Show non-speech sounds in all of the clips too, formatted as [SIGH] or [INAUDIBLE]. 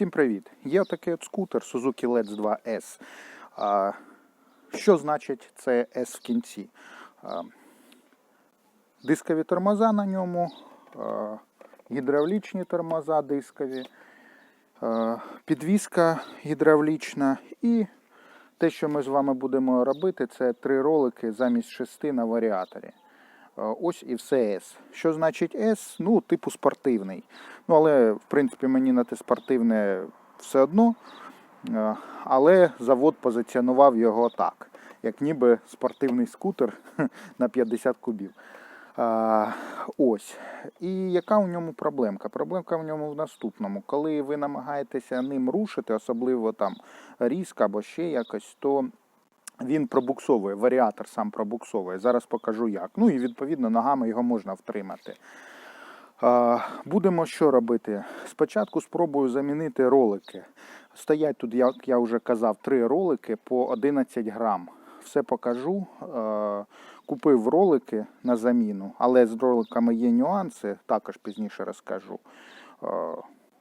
Всім привіт! Є такий от скутер Suzuki Let's 2S. Що значить це S в кінці? Дискові тормоза на ньому, гідравлічні тормоза дискові, підвіска гідравлічна і те, що ми з вами будемо робити, це три ролики замість шести на варіаторі. Е, Ось і все S. Що значить S? Ну, типу спортивний. Ну, але, в принципі, мені на те спортивне все одно. Е, Але завод позиціонував його так, як ніби спортивний скутер [LAUGHS] на 50 кубів. Ось. І яка у ньому проблемка? Проблемка в ньому в наступному. Коли ви намагаєтеся ним рушити, особливо там різко або ще якось, то він пробуксовує, варіатор сам пробуксовує. Зараз покажу як. Ну і відповідно ногами його можна втримати. Будемо що робити? Спочатку спробую замінити ролики. Стоять тут, як я вже казав, три ролики по 11 грам. Все покажу. Купив ролики на заміну, але з роликами є нюанси, також пізніше розкажу.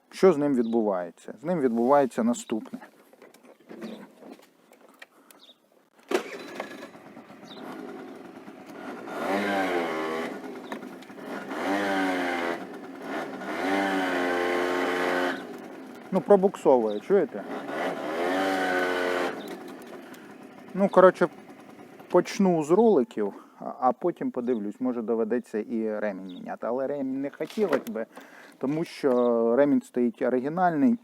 Що з ним відбувається? З ним відбувається наступне. Ну, пробуксовує, чуєте? Ну, коротше, почну з роликів, а- потім подивлюсь, може доведеться і ремінь міняти. Але ремінь не хотілося би, тому що ремінь стоїть оригінальний,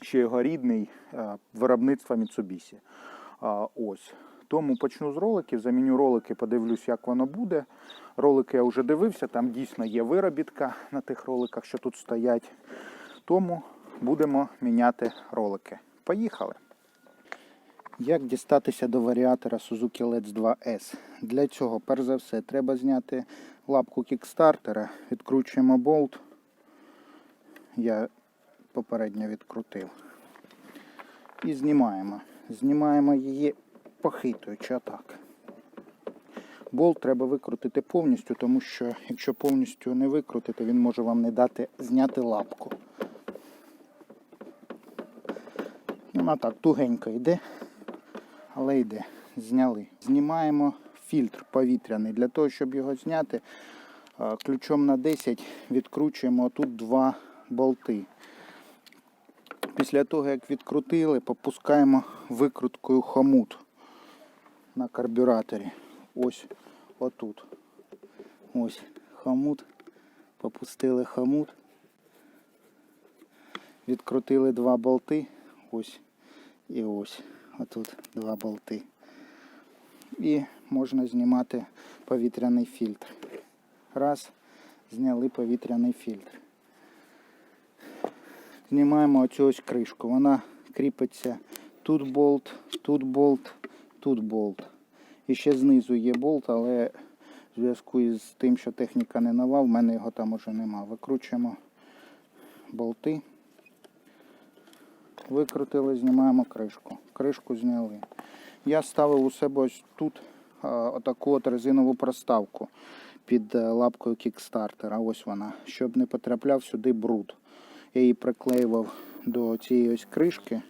ще його рідний е, виробництва Mitsubishi. Ось. Тому почну з роликів, заміню ролики, подивлюсь, як воно буде. Ролики я вже дивився, там дійсно є виробітка на тих роликах, що тут стоять. Тому будемо міняти ролики. Поїхали! Як дістатися до варіатора Suzuki Let's 2S? Для цього, перш за все, треба зняти лапку кікстартера, відкручуємо болт. Я попередньо відкрутив. І знімаємо. Знімаємо її похитуючи отак. Болт треба викрутити повністю, тому що якщо повністю не викрутити, він може вам не дати зняти лапку. Вона так тугенько йде, але йде. Зняли. Знімаємо фільтр повітряний. Для того, щоб його зняти, ключом на 10 відкручуємо тут два болти. Після того, як відкрутили, попускаємо викруткою хомут на карбюраторі. Ось отут. Ось хомут. Попустили хомут. Відкрутили два болти. Ось і ось. Отут два болти. І можна знімати повітряний фільтр. Раз, зняли повітряний фільтр. Знімаємо оцю ось кришку. Вона кріпиться тут болт, тут болт, тут болт. І ще знизу є болт, але в зв'язку із тим, що техніка не нова, в мене його там уже нема. Викручуємо болти. Викрутили, знімаємо кришку. Кришку зняли. Я ставив у себе ось тут отаку от резинову проставку під е, лапкою кікстартера. Ось вона, щоб не потрапляв сюди бруд. Я її приклеював до цієї ось кришки.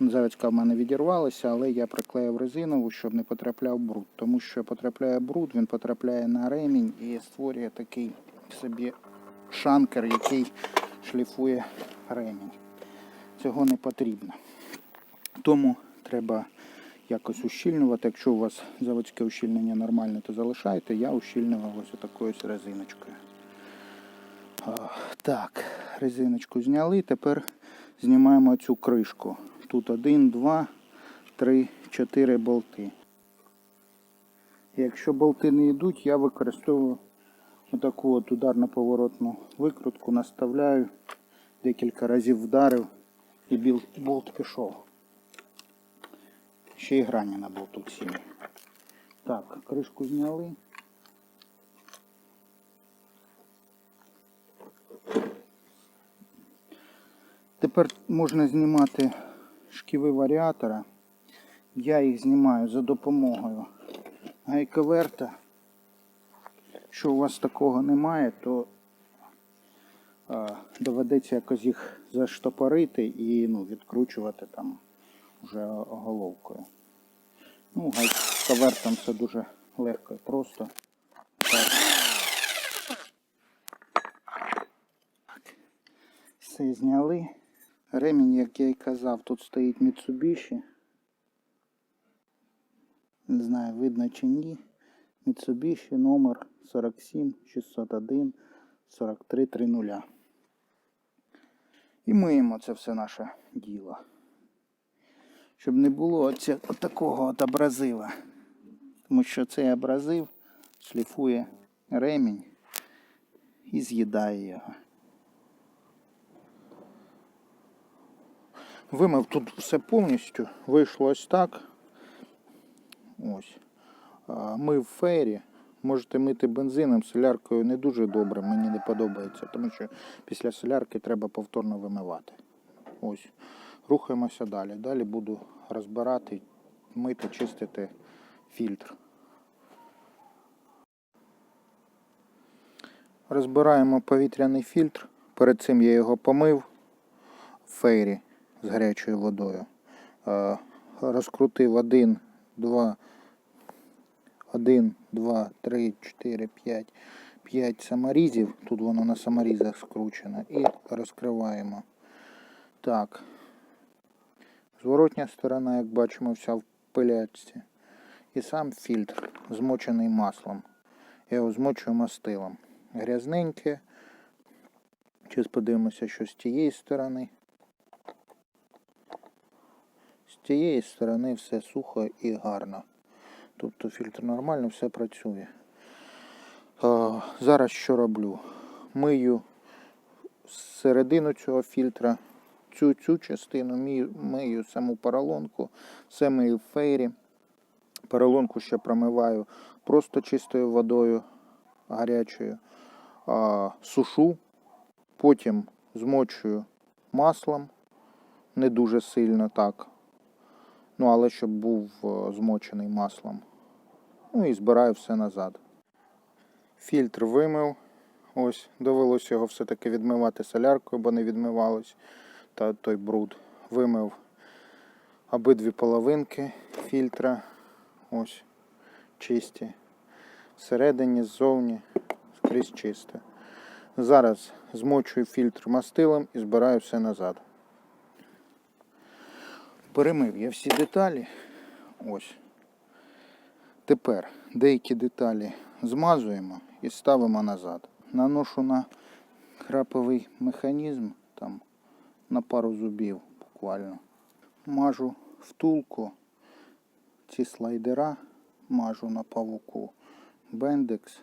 Заводська в мене відірвалася, але я приклеїв резинову, щоб не потрапляв бруд. Тому що потрапляє бруд, він потрапляє на ремінь і створює такий собі шанкер, який шліфує ремінь. Цього не потрібно. Тому треба якось ущільнювати. Якщо у вас заводське ущільнення нормальне, то залишайте. Я ущільнював ось такою резиночкою. Так, резиночку зняли. Тепер знімаємо цю кришку. Тут один, два, три, чотири болти. Якщо болти не йдуть, я використовую отаку от ударно-поворотну викрутку, наставляю, декілька разів вдарив і болт пішов. Ще й грані на болту цілі. Так, кришку зняли. Тепер можна знімати шківи варіатора. Я їх знімаю за допомогою гайковерта. Якщо у вас такого немає, то доведеться якось їх заштопорити і ну, відкручувати там вже головкою. Ну, кавертом це дуже легко і просто. Так. Все зняли. Ремінь, як я й казав, тут стоїть Mitsubishi. Не знаю, видно чи ні. Mitsubishi номер 47 601 43 30. І миємо це все наше діло. Щоб не було оця, от такого от абразива. Тому що цей абразив шліфує ремінь і з'їдає його. Вимив тут все повністю. Вийшло ось так. Ось. Мив фейрі. Можете мити бензином, соляркою не дуже добре, мені не подобається, тому що після солярки треба повторно вимивати. Ось. Рухаємося далі. Далі буду розбирати, мити, чистити фільтр. Розбираємо повітряний фільтр. Перед цим я його помив в фейрі з гарячою водою. Е, Розкрутив один, два, один, два, три, чотири, п'ять, п'ять саморізів. Тут воно на саморізах скручено. І розкриваємо. Так. Зворотня сторона, як бачимо, вся в пилячці. І сам фільтр змочений маслом. Я його змочую мастилом. Грязненьке. Зараз подивимося, що з тієї сторони. З тієї сторони все сухо і гарно. Тобто фільтр нормально, все працює. Зараз що роблю? Мию середину цього фільтра, цю, цю частину мию, саму поролонку, все мию в фейрі. Поролонку ще промиваю просто чистою водою гарячою. Сушу, потім змочую маслом, не дуже сильно так. Ну, але щоб був е, змочений маслом. Ну і збираю все назад. Фільтр вимив. Ось, довелося його все-таки відмивати соляркою, бо не відмивалось та той бруд. Вимив обидві половинки фільтра. Ось, чисті. Всередині, ззовні, скрізь чисте. Зараз змочую фільтр мастилом і збираю все назад. Перемив я всі деталі. Ось. Тепер деякі деталі змазуємо і ставимо назад. Наношу на краповий механізм там на пару зубів буквально. Мажу втулку ці слайдера, мажу на павуку. Бендекс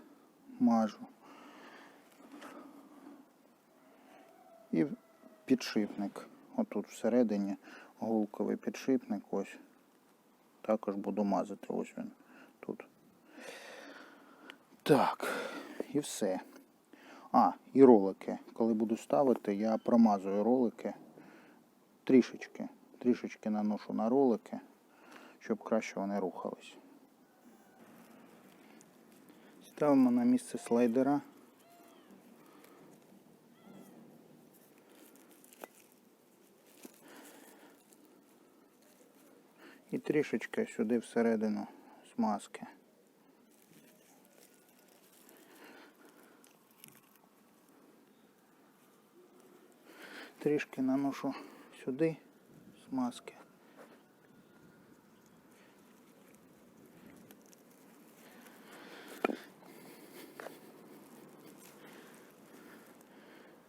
мажу. І підшипник. Отут всередині голковий підшипник. Ось. Також буду мазати. Ось він тут. Так, і все. А, і ролики. Коли буду ставити, я промазую ролики трішечки. Трішечки наношу на ролики, щоб краще вони рухались. Ставимо на місце слайдера. І трішечки сюди всередину смазки. Трішки наношу сюди смазки.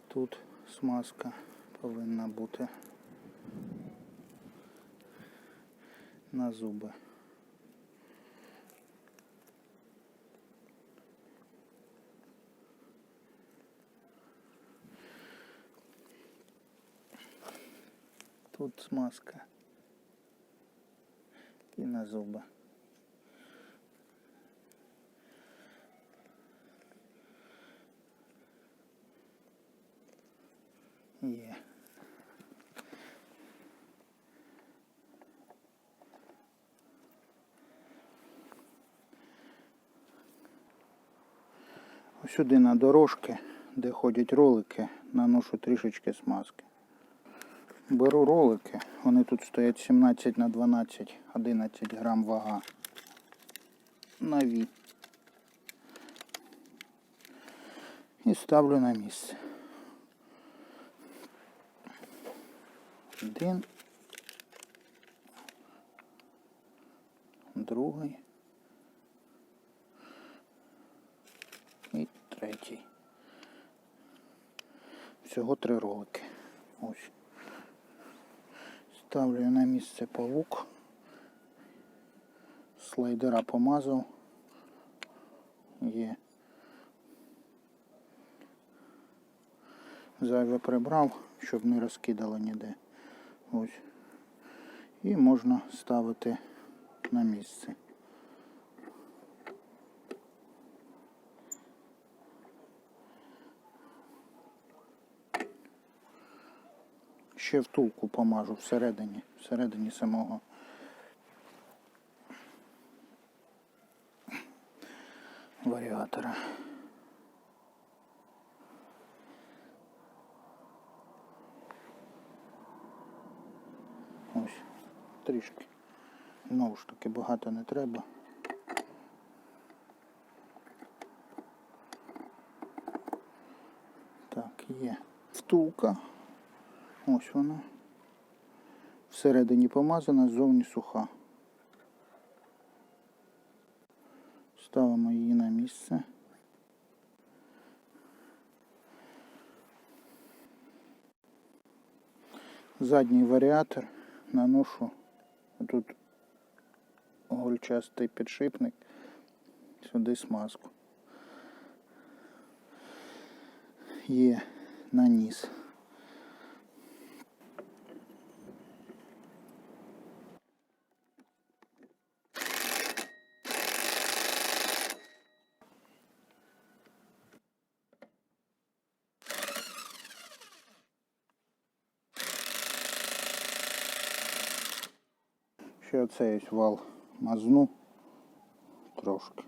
Тут смазка повинна бути на зуби. Тут смазка і на зуби. Є. сюди на дорожки, де ходять ролики, наношу трішечки смазки. Беру ролики, вони тут стоять 17 на 12, 11 грам вага. Нові. І ставлю на місце. Один. Другий. І третій. Всього три ролики. Ось. Ставлю на місце павук. Слайдера помазав. Є. Зайве прибрав, щоб не розкидало ніде. Ось. І можна ставити на місце. Ще втулку помажу всередині, всередині самого. Варіатора. Ось, трішки. Знову ж таки, багато не треба. Так, є. Втулка. Ось вона. Всередині помазана, ззовні суха. Ставимо її на місце. Задній варіатор наношу тут гольчастий підшипник, сюди смазку. Є наніс. Ще оцей ось вал мазну трошки.